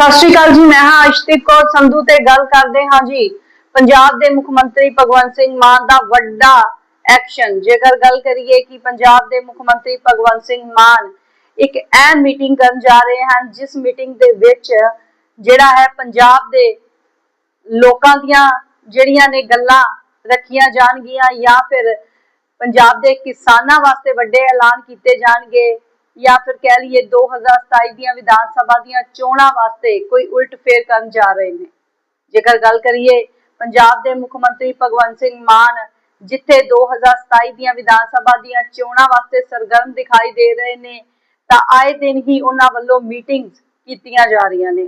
ਸਤਿ ਸ਼੍ਰੀ ਅਕਾਲ ਜੀ, ਮੈਂ ਹਾਂ ਅਸ਼ਤਿਕ ਕੌਰ ਸੰਧੂ ਤੇ ਗੱਲ ਕਰਦੇ ਹਾਂ ਜੀ। ਪੰਜਾਬ ਦੇ ਮੁੱਖ ਮੰਤਰੀ ਭਗਵੰਤ ਸਿੰਘ ਮਾਨ ਦਾ ਵੱਡਾ ਐਕਸ਼ਨ ਜੇਕਰ ਗੱਲ ਕਰੀਏ ਕਿ ਪੰਜਾਬ ਦੇ ਮੁੱਖ ਮੰਤਰੀ ਭਗਵੰਤ ਸਿੰਘ ਮਾਨ ਇੱਕ ਅਹਿਮ ਮੀਟਿੰਗ ਕਰਨ ਜਾ ਰਹੇ ਹਨ, ਜਿਸ ਮੀਟਿੰਗ ਦੇ ਵਿੱਚ ਜਿਹੜਾ ਹੈ ਪੰਜਾਬ ਦੇ ਲੋਕਾਂ ਦੀਆਂ ਜਿਹੜੀਆਂ ਨੇ ਗੱਲਾਂ ਰੱਖੀਆਂ ਜਾਣਗੀਆਂ ਜਾਂ ਫਿਰ ਪੰਜਾਬ ਦੇ ਕਿਸਾਨਾਂ ਵਾਸਤੇ ਵੱਡੇ ਐਲਾਨ ਕੀਤੇ ਜਾਣਗੇ। ਜਾਂ ਫਿਰ ਕਹਿ ਲਈਏ 2027 ਦੀਆਂ ਵਿਧਾਨ ਸਭਾ ਦੀਆਂ ਚੋਣਾਂ ਵਾਸਤੇ ਕੋਈ ਉਲਟ ਫੇਰ ਕਰਨ ਜਾ ਰਹੇ ਨੇ। ਜੇਕਰ ਗੱਲ ਕਰੀਏ ਪੰਜਾਬ ਦੇ ਮੁੱਖ ਮੰਤਰੀ ਭਗਵੰਤ ਸਿੰਘ ਮਾਨ, ਜਿੱਥੇ 2027 ਦੀਆਂ ਵਿਧਾਨ ਸਭਾ ਦੀਆਂ ਚੋਣਾਂ ਵਾਸਤੇ ਸਰਗਰਮ ਦਿਖਾਈ ਦੇ ਰਹੇ ਨੇ, ਤਾਂ ਆਏ ਦਿਨ ਹੀ ਉਹਨਾਂ ਵੱਲੋਂ ਮੀਟਿੰਗਸ ਕੀਤੀਆਂ ਜਾ ਰਹੀਆਂ ਨੇ।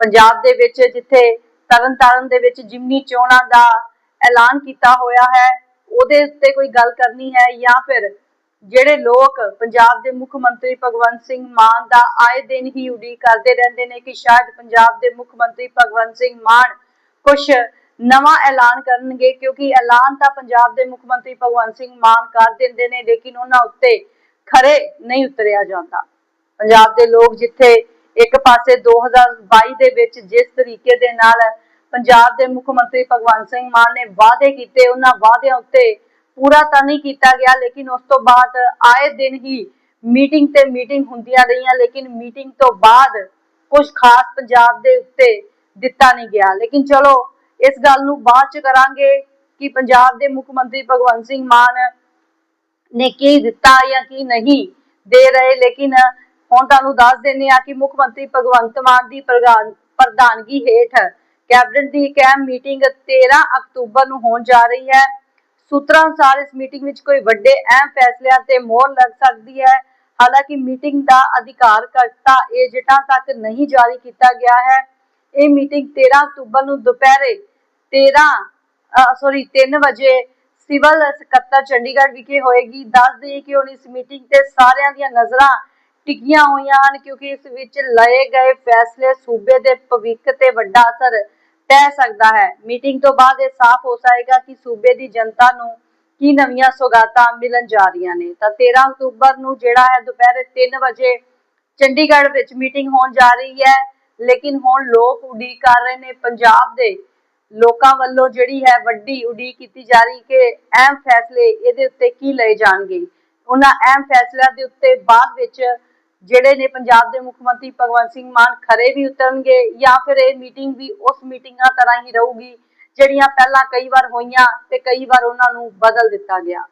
ਪੰਜਾਬ ਦੇ ਵਿੱਚ ਜਿੱਥੇ ਤਰਨਤਾਰਨ ਦੇ ਵਿੱਚ ਜਿਮਨੀ ਚੋਣਾਂ ਦਾ ਐਲਾਨ ਕੀਤਾ ਹੋਇਆ ਹੈ, ਉਹਦੇ ਉੱਤੇ ਕੋਈ ਗੱਲ ਕਰਨੀ ਹੈ ਜਾਂ ਫਿਰ ਜਿਹੜੇ ਲੋਕ ਪੰਜਾਬ ਦੇ ਮੁੱਖ ਮੰਤਰੀ ਭਗਵੰਤ ਸਿੰਘ ਮਾਨ ਦਾ ਆਏ ਦਿਨ ਹੀ ਉਡੀਕ ਕਰਦੇ ਰਹਿੰਦੇ ਨੇ ਕਿ ਸ਼ਾਇਦ ਪੰਜਾਬ ਦੇ ਮੁੱਖ ਮੰਤਰੀ ਭਗਵੰਤ ਸਿੰਘ ਮਾਨ ਕੁਝ ਨਵਾਂ ਐਲਾਨ ਕਰਨਗੇ, ਕਿਉਂਕਿ ਐਲਾਨ ਤਾਂ ਪੰਜਾਬ ਦੇ ਮੁੱਖ ਮੰਤਰੀ ਭਗਵੰਤ ਸਿੰਘ ਮਾਨ ਕਰ ਦਿੰਦੇ ਨੇ, ਲੇਕਿਨ ਉਹਨਾਂ ਉੱਤੇ ਖਰੇ ਨਹੀਂ ਉਤਰਿਆ ਜਾਂਦਾ। ਪੰਜਾਬ ਦੇ ਲੋਕ ਜਿੱਥੇ ਇੱਕ ਪਾਸੇ 2022 ਦੇ ਵਿੱਚ ਜਿਸ ਤਰੀਕੇ ਦੇ ਨਾਲ ਪੰਜਾਬ ਦੇ ਮੁੱਖ ਮੰਤਰੀ ਭਗਵੰਤ ਸਿੰਘ ਮਾਨ ਨੇ ਵਾਅਦੇ ਕੀਤੇ, ਉਹਨਾਂ ਵਾਅਦਿਆਂ ਉੱਤੇ ਪੂਰਾ ਤਾਂ ਨਹੀਂ ਕੀਤਾ ਗਿਆ, ਲੇਕਿਨ ਉਸ ਤੋਂ ਬਾਅਦ ਆਏ ਦਿਨ ਹੀ ਮੀਟਿੰਗ ਤੇ ਮੀਟਿੰਗ ਹੁੰਦੀਆਂ ਰਹੀਆਂ, ਲੇਕਿਨ ਮੀਟਿੰਗ ਤੋਂ ਬਾਅਦ ਕੁਝ ਖਾਸ ਪੰਜਾਬ ਦੇ ਉੱਤੇ ਦਿੱਤਾ ਨਹੀਂ ਗਿਆ। ਲੇਕਿਨ ਚਲੋ, ਇਸ ਗੱਲ ਨੂੰ ਬਾਅਦ ਚ ਕਰਾਂਗੇ ਕਿ ਪੰਜਾਬ ਦੇ ਮੁੱਖ ਮੰਤਰੀ ਭਗਵੰਤ ਸਿੰਘ ਮਾਨ ਨੇ ਕੀ ਦਿੱਤਾ ਜਾਂ ਕੀ ਨਹੀਂ ਦੇ ਰਹੇ। ਲੇਕਿਨ ਹੁਣ ਤੁਹਾਨੂੰ ਦੱਸ ਦਿੰਦੇ ਆ ਕਿ ਮੁੱਖ ਮੰਤਰੀ ਭਗਵੰਤ ਮਾਨ ਦੀ ਪ੍ਰਧਾਨ- ਪ੍ਰਧਾਨਗੀ ਹੇਠ ਕੈਬਨਿਟ ਦੀ ਇੱਕ ਅਹਿਮ ਮੀਟਿੰਗ 13 ਅਕਤੂਬਰ ਨੂੰ ਹੋਣ ਜਾ ਰਹੀ ਹੈ। ਸੂਤਰਾਂ ਅਨੁਸਾਰ ਇਸ ਮੀਟਿੰਗ ਵਿੱਚ ਕੋਈ ਵੱਡੇ ਅਹਿਮ ਫੈਸਲਿਆਂ ਤੇ ਮੋਹਰ ਲੱਗ ਸਕਦੀ ਹੈ। ਹਾਲਾਂਕਿ ਮੀਟਿੰਗ ਦਾ ਅਧਿਕਾਰਕਰਤਾ ਏਜੰਟਾਂ ਤੱਕ ਨਹੀਂ ਜਾਰੀ ਕੀਤਾ ਗਿਆ ਹੈ। ਇਹ ਮੀਟਿੰਗ 13 ਅਕਤੂਬਰ ਨੂੰ ਦੁਪਹਿਰੇ 13 ਸੌਰੀ 3 ਵਜੇ ਸਿਵਲ ਸਕੱਤਰ ਚੰਡੀਗੜ੍ਹ ਵਿਖੇ ਹੋਏਗੀ। ਦੱਸ ਦਈਏ ਕਿ ਹੁਣ ਇਸ ਮੀਟਿੰਗ ਤੇ ਸਾਰਿਆਂ ਦੀਆਂ ਨਜ਼ਰਾਂ ਟਿਕੀਆਂ ਹੋਈਆਂ ਹਨ ਕਿਉਂਕਿ ਇਸ ਵਿੱਚ ਲਏ ਗਏ ਫੈਸਲੇ ਸੂਬੇ ਦੇ ਭਵਿੱਖ ਤੇ ਵੱਡਾ ਅਸਰ ਪੈ ਸਕਦਾ ਹੈ। ਮੀਟਿੰਗ ਤੋਂ ਬਾਅਦ ਇਹ ਸਾਫ਼ ਹੋ ਜਾਏਗਾ ਕਿ ਸੂਬੇ ਦੀ ਜਨਤਾ ਨੂੰ ਕੀ ਨਵੀਆਂ ਸੌਗਾਤਾਂ ਮਿਲਣ ਜਾ ਰਹੀਆਂ ਨੇ। ਤਾਂ 13 ਅਕਤੂਬਰ ਨੂੰ ਜਿਹੜਾ ਹੈ ਦੁਪਹਿਰੇ 3 ਵਜੇ ਚੰਡੀਗੜ੍ਹ ਵਿੱਚ ਮੀਟਿੰਗ ਹੋਣ ਜਾ ਰਹੀ ਹੈ। ਲੇਕਿਨ ਹੁਣ ਲੋਕ ਉਡੀਕ ਕਰ ਰਹੇ ਨੇ। ਪੰਜਾਬ ਦੇ ਲੋਕਾਂ ਵੱਲੋਂ ਜਿਹੜੀ ਹੈ ਵੱਡੀ ਉਡੀਕ ਕੀਤੀ ਜਾ ਰਹੀ ਕਿ ਅਹਿਮ ਫੈਸਲੇ ਇਹਦੇ ਉੱਤੇ ਕੀ ਲਏ ਜਾਣਗੇ। ਉਹਨਾਂ ਅਹਿਮ ਫੈਸਲਿਆਂ ਦੇ ਉੱਤੇ ਬਾਅਦ ਵਿੱਚ ਜਿਹੜੇ ਨੇ ਪੰਜਾਬ ਦੇ ਮੁੱਖ ਮੰਤਰੀ ਭਗਵੰਤ ਸਿੰਘ ਮਾਨ ਖਰੇ ਵੀ ਉਤਰਨਗੇ ਜਾਂ ਫਿਰ ਇਹ ਮੀਟਿੰਗ ਵੀ ਉਸ ਮੀਟਿੰਗਾਂ ਤਰ੍ਹਾਂ ਹੀ ਰਹੂਗੀ, ਜਿਹੜੀਆਂ ਪਹਿਲਾਂ ਕਈ ਵਾਰ ਹੋਈਆਂ ਤੇ ਕਈ ਵਾਰ ਉਹਨਾਂ ਨੂੰ ਬਦਲ ਦਿੱਤਾ ਗਿਆ।